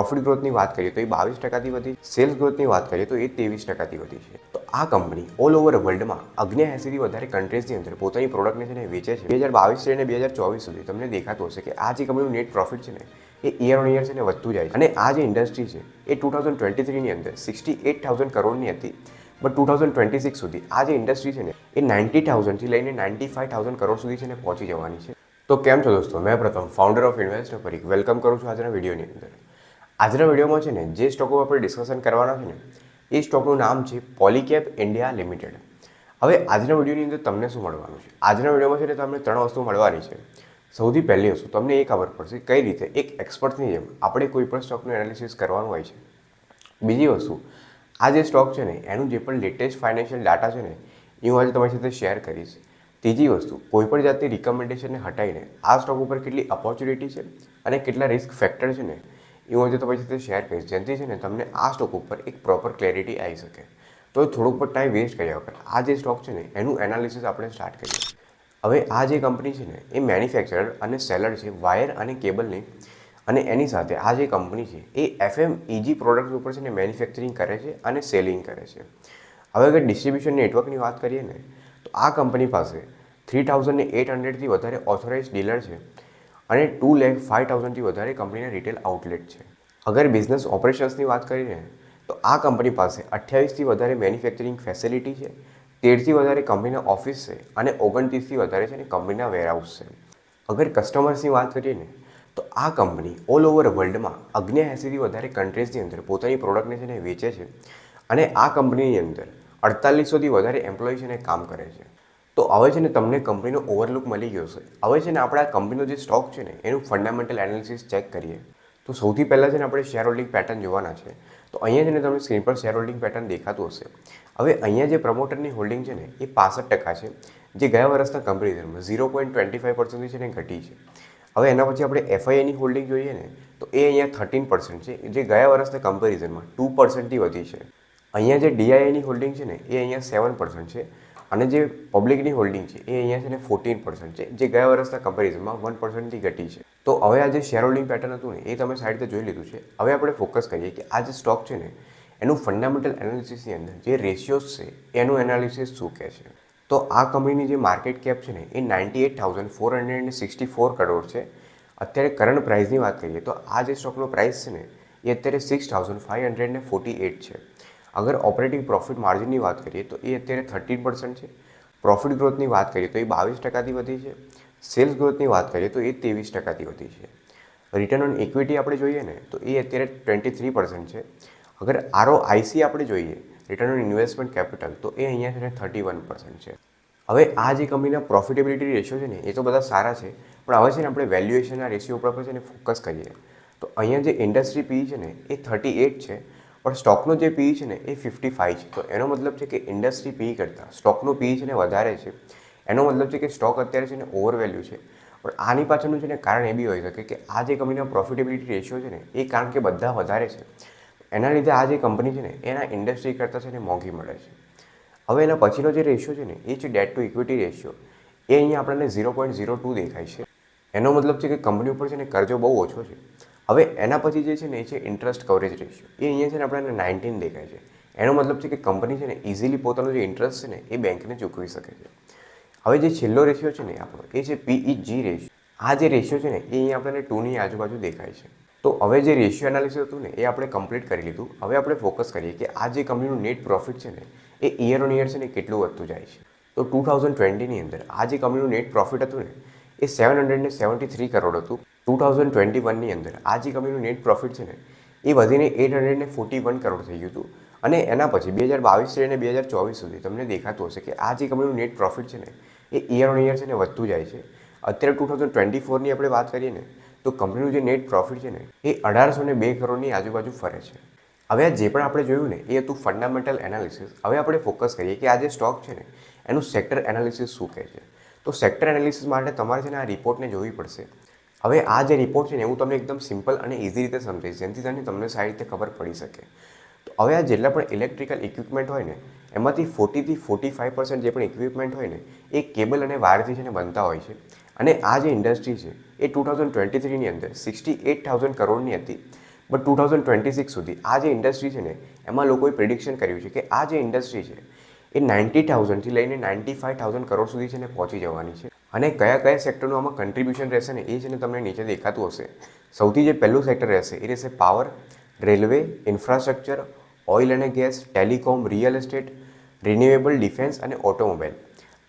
Profit ગ્રોથની વાત કરીએ તો એ બાવીસ ટકાથી વધી સેલ્સ ગ્રોથની વાત કરીએ તો એ ત્રેવીસ ટકાથી વધી છે. તો આ કંપની ઓલ ઓવર વર્લ્ડમાં અગ્ન્ય એસીથી વધારે કન્ટ્રીઝની અંદર પોતાની પ્રોડક્ટને છે ને વેચે છે. બે હજાર બાવીસથી અને બે હજાર ચોવીસ સુધી તમને દેખાતું હશે કે આ જે કંપનીનું નેટ પ્રોફિટ છે ને, એ યર ઓન યર છે ને વધતું જાય છે. અને આ જે ઇન્ડસ્ટ્રી છે, એ ટુ થાઉઝન્ડ ટ્વેન્ટી થ્રીની અંદર સિક્સટી એટ થાઉઝન્ડ કરોડની હતી. But two thousand twenty six સુધી આ જે ઇન્ડસ્ટ્રી છે ને, એ નાઇન્ટી થાઉઝન્ડથી લઈને નાઇન્ટી ફાઇવ થાઉઝન્ડ કરોડ સુધી છે ને પહોંચી જવાની છે. તો કેમ છો દોસ્તો? મેં Pratham founder of investor Parikh welcome કરું છું આજના વિડીયોની અંદર. આજના વિડીયોમાં છે ને, જે સ્ટોકો આપણે ડિસ્કશન કરવાના છે ને, એ સ્ટોકનું નામ છે પોલીકેપ ઇન્ડિયા લિમિટેડ હવે આજના વિડીયોની અંદર તમને શું મળવાનું છે? આજના વિડીયોમાં છે ને, તમને ત્રણ વસ્તુ મળવાની છે. સૌથી પહેલી વસ્તુ, તમને એ ખબર પડશે કઈ રીતે એક એક્સપર્ટની જેમ આપણે કોઈ પણ સ્ટોકનું એનાલિસિસ કરવાનું હોય છે. બીજી વસ્તુ, આ જે સ્ટોક છે ને, એનું જે પણ લેટેસ્ટ ફાઇનાન્શિયલ ડાટા છે ને, એ હું આજે તમારી સાથે શેર કરીશ. ત્રીજી વસ્તુ કોઈપણ જાતની રિકમેન્ડેશનને હટાવીને આ સ્ટોક ઉપર કેટલી ઓપોર્ચ્યુનિટી છે અને કેટલા રિસ્ક ફેક્ટર છે ને એ હોય તો તમારી સાથે શેર કરીશ જેનાથી છે ને તમને આ સ્ટોક ઉપર એક પ્રોપર ક્લેરિટી આવી શકે. તો થોડુંક પણ ટાઈમ વેસ્ટ કર્યા વગર. આ જે સ્ટોક છે ને, એનું એનાલિસિસ આપણે સ્ટાર્ટ કરીએ. હવે આ જે કંપની છે ને, એ મેન્યુફેક્ચરર અને સેલર છે વાયર અને કેબલની અને એની સાથે આ જે કંપની છે, એ એફએમ ઇજી પ્રોડક્ટ ઉપર છે ને મેન્યુફેક્ચરિંગ કરે છે અને સેલિંગ કરે છે. હવે અગર ડિસ્ટ્રીબ્યુશન નેટવર્કની વાત કરીએ ને, તો આ કંપની પાસે થ્રી થાઉઝન્ડ એટ હંડ્રેડથી વધારે ઓથોરાઇઝ ડીલર છે. અને ટુ લેખ ફાઇવ થાઉઝન્ડથી વધારે કંપનીના રિટેલ આઉટલેટ છે. અગર બિઝનેસ ઓપરેશન્સની વાત કરીએ, તો આ કંપની પાસે અઠ્યાવીસથી વધારે મેન્યુફેક્ચરિંગ ફેસિલિટી છે તેરથી વધારે કંપનીના ઓફિસ છે અને ઓગણત્રીસથી વધારે છે ને કંપનીના વેરહાઉસ છે. અગર કસ્ટમર્સની વાત કરીએ ને, તો આ કંપની ઓલ ઓવર વર્લ્ડમાં અગ્ન્ય એંસીથી વધારે કન્ટ્રીઝની અંદર પોતાની પ્રોડક્ટને છે ને વેચે છે અને આ કંપનીની અંદર અડતાલીસોથી વધારે એમ્પ્લોય છે ને કામ કરે છે. તો હવે છે ને તમને કંપનીનો ઓવરલુક મળી ગયો છે. હવે છે ને આપણે કંપનીનો જે સ્ટોક છે ને, એનું ફંડામેન્ટલ એનાલિસિસ ચેક કરીએ. તો સૌથી પહેલાં છે ને આપણે શેર હોલ્ડિંગ પેટર્ન જોવાના છે. તો અહીંયા છે ને તમને સ્ક્રીન પર શેર હોલ્ડિંગ પેટર્ન દેખાતું હશે. હવે અહીંયા જે પ્રમોટરની હોલ્ડિંગ છે ને, એ પાસઠ ટકા છે. જે ગયા વર્ષના કમ્પેરિઝનમાં ઝીરો પોઈન્ટ ટ્વેન્ટી ફાઈવ પર્સન્ટથી છે ને ઘટી છે. હવે એના પછી આપણે એફઆઈએની હોલ્ડિંગ જોઈએ ને, તો એ અહીંયા થર્ટીન પર્સન્ટ છે. જે ગયા વર્ષના કમ્પેરિઝનમાં ટુ પર્સન્ટથી વધી છે. અહીંયા જે ડીઆઈએની હોલ્ડિંગ છે ને, એ અહીંયા સેવન પર્સન્ટ છે. અને જે પબ્લિકની હોલ્ડિંગ છે, એ અહીંયા છે ને ફોર્ટીન પર્સન્ટ છે. જે ગયા વર્ષના કમ્પેરિઝનમાં વન પર્સન્ટથી ઘટી છે. તો હવે આ જે શેર હોલ્ડિંગ પેટર્ન હતું ને, એ તમે સાઈડ જોઈ લીધું છે. હવે આપણે ફોકસ કરીએ કે આ જે સ્ટોક છે ને, એનું ફંડામેન્ટલ એનાલિસિસની અંદર જે રેશિયોઝ છે, એનું એનાલિસિસ શું કહે છે? તો આ કંપનીની જે માર્કેટ કેપ છે ને, એ ninety eight thousand four hundred and sixty four crore છે. અત્યારે કરંટ પ્રાઇસની વાત કરીએ તો આ જે સ્ટોકનો પ્રાઇસ છે ને, એ અત્યારે six thousand five hundred forty eight છે. અગર ઓપરેટિંગ પ્રોફિટ માર્જિનની વાત કરીએ તો એ અત્યારે થર્ટીન પર્સન્ટ છે. પ્રોફિટ ગ્રોથની વાત કરીએ તો એ બાવીસ ટકાથી વધી છે. સેલ્સ ગ્રોથની વાત કરીએ તો એ ત્રેવીસ ટકાથી વધી છે. રિટર્ન ઓન ઇક્વિટી આપણે જોઈએ ને તો એ અત્યારે ટ્વેન્ટી થ્રી પર્સન્ટ છે. અગર આરઓ આઈસી આપણે જોઈએ રિટર્ન ઓન ઇન્વેસ્ટમેન્ટ કેપિટલ તો એ અહીંયા છે ને થર્ટી વન પર્સન્ટ છે. હવે આ જે કંપનીના પ્રોફિટેબિલિટી રેશિયો છે ને, એ તો બધા સારા છે, પણ હવે છે ને આપણે વેલ્યુએશનના રેશિયો ઉપર છે ને ફોકસ કરીએ. તો અહીંયા જે ઇન્ડસ્ટ્રી પી છે ને, એ થર્ટી એટ છે. પણ સ્ટોકનો જે પી છે ને, એ ફિફ્ટી ફાઇવ છે. તો એનો મતલબ છે કે ઇન્ડસ્ટ્રી પી કરતાં સ્ટોકનો પી છે ને વધારે છે. એનો મતલબ છે કે સ્ટોક અત્યારે છે ને ઓવરવેલ્યુ છે. પણ આની પાછળનું છે ને કારણ એ બી હોઈ શકે કે આ જે કંપનીનો પ્રોફિટેબિલિટી રેશિયો છે ને, એ કારણ કે બધા વધારે છે. એના લીધે આ જે કંપની છે ને, એના ઇન્ડસ્ટ્રી કરતાં છે ને મોંઘી મળે છે. હવે એના પછીનો જે રેશિયો છે ને, એ છે ડેટ ટુ ઇક્વિટી રેશિયો એ અહીંયા આપણને ઝીરો પોઈન્ટ ઝીરો ટુ દેખાય છે. એનો મતલબ છે કે કંપની ઉપર છે ને કરજો બહુ ઓછો છે. હવે એના પછી જે છે ને એ છે ઇન્ટરેસ્ટ કવરેજ રેશિયો એ અહીંયા છે ને આપણને નાઇન્ટીન દેખાય છે. એનો મતલબ છે કે કંપની છે ને ઇઝીલી પોતાનો જે ઇન્ટરેસ્ટ છે ને એ બેંકને ચૂકવી શકે છે. હવે જે છેલ્લો રેશિયો છે ને આપણો, એ છે પીઈજી રેશિયો આ જે રેશિયો છે ને એ અહીંયા આપણને ટુની આજુબાજુ દેખાય છે. તો હવે જે રેશિયો એનાલિસિસ હતું ને, એ આપણે કમ્પ્લીટ કરી લીધું. હવે આપણે ફોકસ કરીએ કે આ જે કંપનીનું નેટ પ્રોફિટ છે ને, એ ઇયર ઓન યર છે ને કેટલું વધતું જાય છે. તો ટુ થાઉઝન્ડ ટ્વેન્ટીની અંદર આ જે કંપનીનું નેટ પ્રોફિટ હતું ને, એ seven hundred seventy three crore હતું. ટુ થાઉઝન્ડ ટ્વેન્ટી વનની અંદર આ જે કંપનીનું નેટ પ્રોફિટ છે ને, એ વધીને eight hundred forty one crore થઈ ગયું હતું. અને એના પછી બે હજાર બાવીસથી અને બે હજાર ચોવીસ સુધી તમને દેખાતું હશે કે આ જે કંપનીનું નેટ પ્રોફિટ છે ને, એ ઇયર ઓન યર છે ને વધતું જાય છે. અત્યારે ટુ થાઉઝન્ડ ટ્વેન્ટી ફોરની આપણે વાત કરીએ ને, તો કંપનીનું જે નેટ પ્રોફિટ છે ને, એ અઢારસો ને બે કરોડની આજુબાજુ ફરે છે. હવે આ જે પણ આપણે જોયું ને, એ હતું ફંડામેન્ટલ એનાલિસિસ હવે આપણે ફોકસ કરીએ કે આ જે સ્ટોક છે ને, એનું સેક્ટર એનાલિસિસ શું કહે છે? તો સેક્ટર એનાલિસિસ માટે તમારે છે ને આ રિપોર્ટને જોવી પડશે. હવે આ જે રિપોર્ટ છે ને, એવું તમને એકદમ સિમ્પલ અને ઇઝી રીતે સમજાવીશ જેનાથી તમને તમને સારી રીતે ખબર પડી શકે. તો હવે આ જેટલા પણ ઇલેક્ટ્રિકલ ઇક્વિપમેન્ટ હોય ને, એમાંથી ફોર્ટીથી ફોર્ટી ફાઇવ પર્સન્ટ જે પણ ઇક્વિપમેન્ટ હોય ને, એ કેબલ અને વાયરથી છે ને બનતા હોય છે. અને આ જે ઇન્ડસ્ટ્રી છે, એ ટુ થાઉઝન્ડ ટ્વેન્ટી થ્રીની અંદર સિક્સટી એટ થાઉઝન્ડ કરોડની હતી. But two thousand twenty six સુધી આ જે ઇન્ડસ્ટ્રી છે ને, એમાં લોકોએ પ્રિડિક્શન કર્યું છે કે આ જે ઇન્ડસ્ટ્રી છે, એ નાઇન્ટી થાઉઝન્ડથી લઈને નાઇન્ટી ફાઇવ થાઉઝન્ડ કરોડ સુધી છે ને પહોંચી જવાની છે. અને કયા કયા સેક્ટરનું આમાં કન્ટ્રીબ્યુશન રહેશે ને એ છે ને તમને નીચે દેખાતું હશે. સૌથી જે પહેલું સેક્ટર રહેશે એ રહેશે પાવર રેલવે ઇન્ફ્રાસ્ટ્રક્ચર ઓઇલ અને gas telecom real estate renewable defence અને ઓટોમોબાઈલ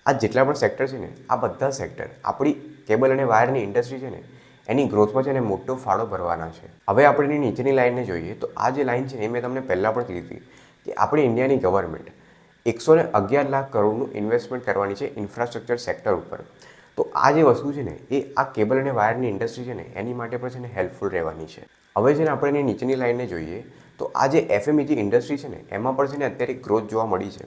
આ જેટલા પણ સેક્ટર છે ને, આ બધા સેક્ટર આપણી કેબલ અને વાયરની ઇન્ડસ્ટ્રી છે ને, એની ગ્રોથમાં છે ને મોટો ફાળો ભરવાના છે. હવે આપણે એની નીચેની લાઇનને જોઈએ, તો આ જે લાઇન છે એ મેં તમને પહેલાં પણ કીધી હતી કે આપણી ઇન્ડિયાની ગવર્મેન્ટ એકસો ને અગિયાર લાખ કરોડનું ઇન્વેસ્ટમેન્ટ કરવાની છે ઇન્ફ્રાસ્ટ્રક્ચર સેક્ટર ઉપર. તો આ જે વસ્તુ છે ને, એ આ કેબલ અને વાયરની ઇન્ડસ્ટ્રી છે ને, એની માટે પણ છે ને હેલ્પફુલ રહેવાની છે. હવે છે ને આપણે એની નીચેની લાઇનને જોઈએ, તો આ જે એફએમઈજી ઇન્ડસ્ટ્રી છે ને, એમાં પણ છે ને અત્યારે ગ્રોથ જોવા મળી છે.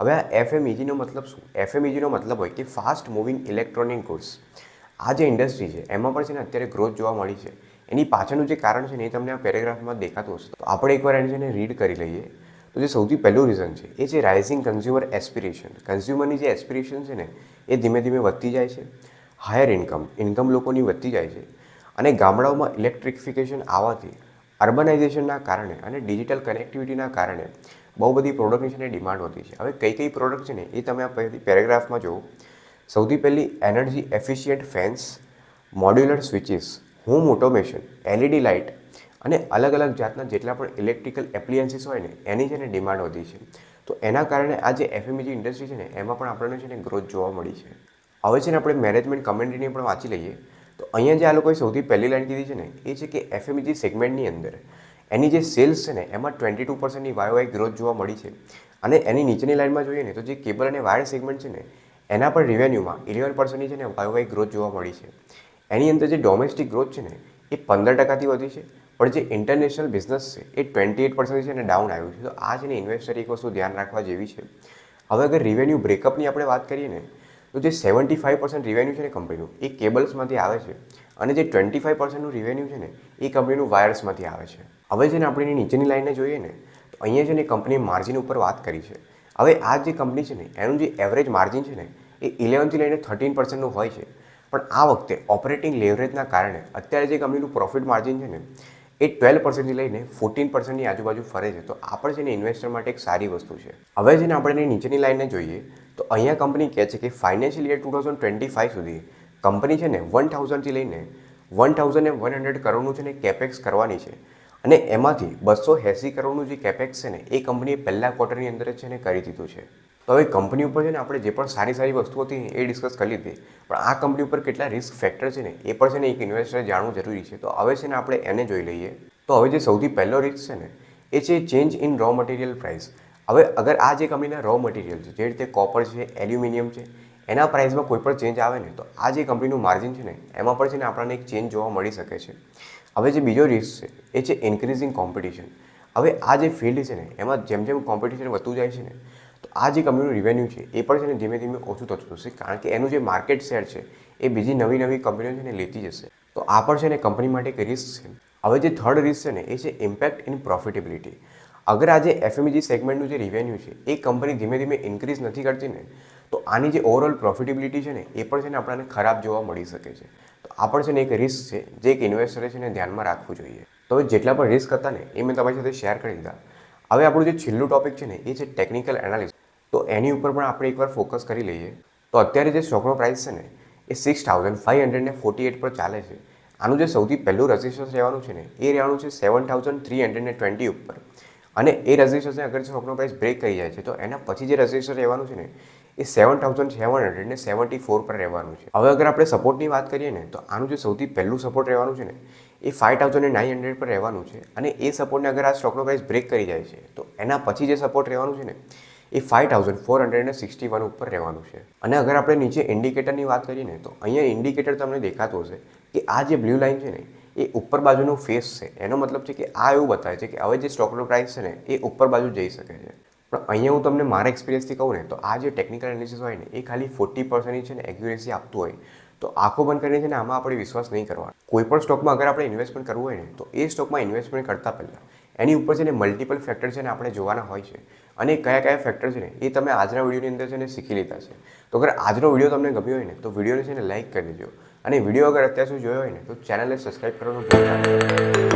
હવે આ એફએમઈજીનો મતલબ શું? એફએમઈજીનો મતલબ હોય કે ફાસ્ટ મૂવિંગ ઇલેક્ટ્રોનિક ગુડ્સ આ જે ઇન્ડસ્ટ્રી છે, એમાં પણ છે ને અત્યારે ગ્રોથ જોવા મળી છે. એની પાછળનું જે કારણ છે ને, એ તમને આ પેરેગ્રાફમાં દેખાતું હશે. તો આપણે એકવાર એને છે ને રીડ કરી લઈએ. તો જે સૌથી પહેલું રીઝન છે, એ છે રાઇઝિંગ કન્ઝ્યુમર એસ્પિરેશન કન્ઝ્યુમરની જે એસ્પિરેશન છે ને, એ ધીમે ધીમે વધતી જાય છે. હાયર ઇન્કમ ઇન્કમ લોકોની વધતી જાય છે. અને ગામડાઓમાં ઇલેક્ટ્રિફિકેશન આવવાથી અર્બનાઇઝેશનના કારણે અને ડિજિટલ કનેક્ટિવિટીના કારણે બહુ બધી પ્રોડક્ટની છે ને ડિમાન્ડ વધી છે. હવે કઈ કઈ પ્રોડક્ટ છે ને, એ તમે આ પેરેગ્રાફમાં જુઓ. સૌથી પહેલી energy efficient fans modular switches home automation LED light અને અલગ અલગ જાતના જેટલા પણ ઇલેક્ટ્રિકલ એપ્લિયન્સીસ હોય ને, એની છે ને ડિમાન્ડ વધી છે. તો એના કારણે આ જે એફએમઈજી ઇન્ડસ્ટ્રી છે ને, એમાં પણ આપણને છે ને ગ્રોથ જોવા મળી છે. હવે છે ને આપણે મેનેજમેન્ટ કમેન્ટ્રીને પણ વાંચી લઈએ. તો અહીંયા જે આ લોકોએ સૌથી પહેલી લાઈન કીધી છે ને, એ છે કે એફએમઈજી સેગમેન્ટની અંદર, એની જે સેલ્સ છે ને, એમાં ટ્વેન્ટી ટુ પર્સન્ટની વાયોવાય ગ્રોથ જોવા મળી છે. અને એની નીચેની લાઇનમાં જોઈએ ને, તો જે કેબલ અને વાયર સેગમેન્ટ છે ને, એના પણ રિવેન્યુમાં ઇલેવન પર્સન્ટની છે ને વાયોવાય ગ્રોથ જોવા મળી છે. એની અંદર જે ડોમેસ્ટિક ગ્રોથ છે ને, એ પંદર ટકાથી વધી છે. પણ જે ઇન્ટરનેશનલ બિઝનેસ છે, એ ટ્વેન્ટી એટ પર્સન્ટ છે ને ડાઉન આવ્યું છે. તો આ છે ને ઇન્વેસ્ટર એક વસ્તુ ધ્યાન રાખવા જેવી છે. હવે અગર રિવેન્યુ બ્રેકઅપની આપણે વાત કરીએ ને, તો જે સેવન્ટી ફાઇવ પર્સન્ટ રિવેન્યુ છે ને કંપનીનું એ કેબલ્સમાંથી આવે છે. અને જે ટ્વેન્ટી ફાઇવ પર્સન્ટનું રિવેન્યુ છે ને, એ કંપનીનું વાયર્સમાંથી આવે છે. હવે છે ને આપણે એની નીચેની લાઈને જોઈએ ને, તો અહીંયા છે ને કંપનીએ માર્જિન ઉપર વાત કરી છે. હવે આ જે કંપની છે ને, એનું જે એવરેજ માર્જિન છે ને, એ ઇલેવનથી લઈને થર્ટીન પર્સન્ટનું હોય છે. પણ આ વખતે ઓપરેટિંગ લેવરેજના કારણે, અત્યારે જે કંપનીનું પ્રોફિટ માર્જિન છે ને એ ટ્વેલ્વ પર્સન્ટથી લઈને ફોર્ટીન પર્સન્ટની આજુબાજુ ફરે છે. તો આ પણ છે ને ઇન્વેસ્ટર માટે એક સારી વસ્તુ છે. હવે છે ને આપણે નીચેની લાઇનને જોઈએ, તો અહીંયા કંપની કહે છે કે financial year two thousand twenty five સુધી કંપની છે ને વન થાઉઝન્ડથી લઈને one thousand and one hundred કરોડનું છે ને કેપેક્સ કરવાની છે. અને એમાંથી બસો એંસી કરોડનું જે કેપેક્સ છે ને એ કંપનીએ પહેલા ક્વાર્ટરની અંદર છે ને કરી દીધું છે. તો હવે કંપની ઉપર છે ને આપણે જે પણ સારી સારી વસ્તુઓ હતી એ ડિસ્કસ કરી લીધી. પણ આ કંપની ઉપર કેટલા રિસ્ક ફેક્ટર છે ને, એ પણ છે ને એક ઇન્વેસ્ટરે જાણવું જરૂરી છે. તો હવે છે ને આપણે એને જોઈ લઈએ. તો હવે જે સૌથી પહેલો રિસ્ક છે ને, એ છે change in raw material price હવે અગર આ જે કંપનીના રો મટીરિયલ છે, જે રીતે કોપર છે એલ્યુમિનિયમ છે, એના પ્રાઇસમાં કોઈ પણ ચેન્જ આવે ને, તો આ જે કંપનીનું માર્જિન છે ને, એમાં પણ છે ને આપણને એક ચેન્જ જોવા મળી શકે છે. હવે જે બીજો રિસ્ક છે, એ છે ઇન્ક્રીઝિંગ કોમ્પિટિશન હવે આ જે ફિલ્ડ છે ને, એમાં જેમ જેમ કોમ્પિટિશન વધતું જાય છે ને તો આ જે કંપનીનું રિવેન્યુ છે, એ પણ છે ને ધીમે ધીમે ઓછું થતું જશે, કારણ કે એનું જે માર્કેટ શેર છે, એ બીજી નવી નવી કંપનીઓ છે ને લેતી જશે. તો આ પણ છે ને કંપની માટે એક રિસ્ક છે. હવે જે થર્ડ રિસ્ક છે ને, એ છે ઇમ્પેક્ટ ઇન પ્રોફિટેબિલિટી અગર આ જે એફએમજી સેગમેન્ટનું જે રિવેન્યુ છે, એ કંપની ધીમે ધીમે ઇન્ક્રીઝ નથી કરતી ને, તો આની જે ઓવરઓલ પ્રોફિટેબિલિટી છે ને, એ પણ છે ને આપણને ખરાબ જોવા મળી શકે છે. તો આ પણ છે ને એક રિસ્ક છે, જે એક ઇન્વેસ્ટરે છે ને ધ્યાનમાં રાખવું જોઈએ. તો જેટલા પણ રિસ્ક હતા ને, એ મેં તમારી સાથે શેર કરી દીધા. હવે આપણું જે છેલ્લું ટોપિક છે ને, એ છે ટેકનિકલ એનાલિસિસ તો એની ઉપર પણ આપણે એકવાર ફોકસ કરી લઈએ. તો અત્યારે જે સ્ટોકનો પ્રાઇસ છે ને, એ સિક્સ થાઉઝન્ડ ફાઇવ હંડ્રેડ ને ફોર્ટી એટ પર ચાલે છે. આનું જે સૌથી પહેલું રજિસ્ટ્રેશન રહેવાનું છે ને, એ રહેવાનું છે સેવન થાઉઝન્ડ થ્રી હંડ્રેડ ને ટ્વેન્ટી ઉપર. અને એ રજિસ્ટ્રેશન અગર સ્ટોકનો પ્રાઇસ બ્રેક કરી જાય છે, તો એના પછી જે રજિસ્ટર રહેવાનું છે ને, એ સેવન થાઉઝન્ડ સેવન હંડ્રેડ ને સેવન્ટી ફોર પર રહેવાનું છે. હવે અગર આપણે સપોર્ટની વાત કરીએ ને, તો આનું જે સૌથી પહેલું સપોર્ટ રહેવાનું છે ને એ ફાઇવ થાઉઝન્ડ નાઇન હંડ્રેડ પર રહેવાનું છે અને એ સપોર્ટને અગર આ સ્ટોકનો પ્રાઇસ બ્રેક કરી જાય છે, તો એના પછી જે સપોર્ટ રહેવાનું છે ને, એ five thousand four hundred sixty one ઉપર રહેવાનું છે. અને અગર આપણે નીચે ઇન્ડિકેટરની વાત કરીએ ને, તો અહીંયા ઇન્ડિકેટર તમને દેખાતું હશે કે આ જે બ્લુ લાઇન છે ને, એ ઉપર બાજુનું ફેસ છે. એનો મતલબ છે કે આ એવું બતાવે છે કે હવે જે સ્ટોકનો પ્રાઇસ છે ને, એ ઉપર બાજુ જઈ શકે છે. પણ અહીંયા હું તમને મારા એક્સપિરિયન્સથી કહું ને, તો આ જે ટેકનિકલ એનાલિસિસ હોય ને, એ ખાલી ફોર્ટી પર્સન્ટની છે ને એક્યુરેસી આપતું હોય. તો આંખો બંધ કરીને છે ને આમાં આપણે વિશ્વાસ નહીં કરવાનો. કોઈ પણ સ્ટોકમાં અગર આપણે ઇન્વેસ્ટમેન્ટ કરવું હોય ને, તો એ સ્ટોકમાં ઇન્વેસ્ટમેન્ટ કરતાં પહેલાં એની ઉપર છે ને મલ્ટિપલ ફેક્ટર છે ને આપણે જોવાના હોય છે. અને કયા કયા ફેક્ટર છે ને, એ તમે આજના વિડીયોની અંદર છે ને શીખી લીધા છે. તો અગર આજનો વીડિયો તમને ગમ્યો હોય ને, તો વિડીયોને છે ને લાઇક કરી દેજો. અને વીડિયો અગર અત્યાર સુધી જોયો હોય ને, તો ચેનલને સબસ્ક્રાઈબ કરવાનું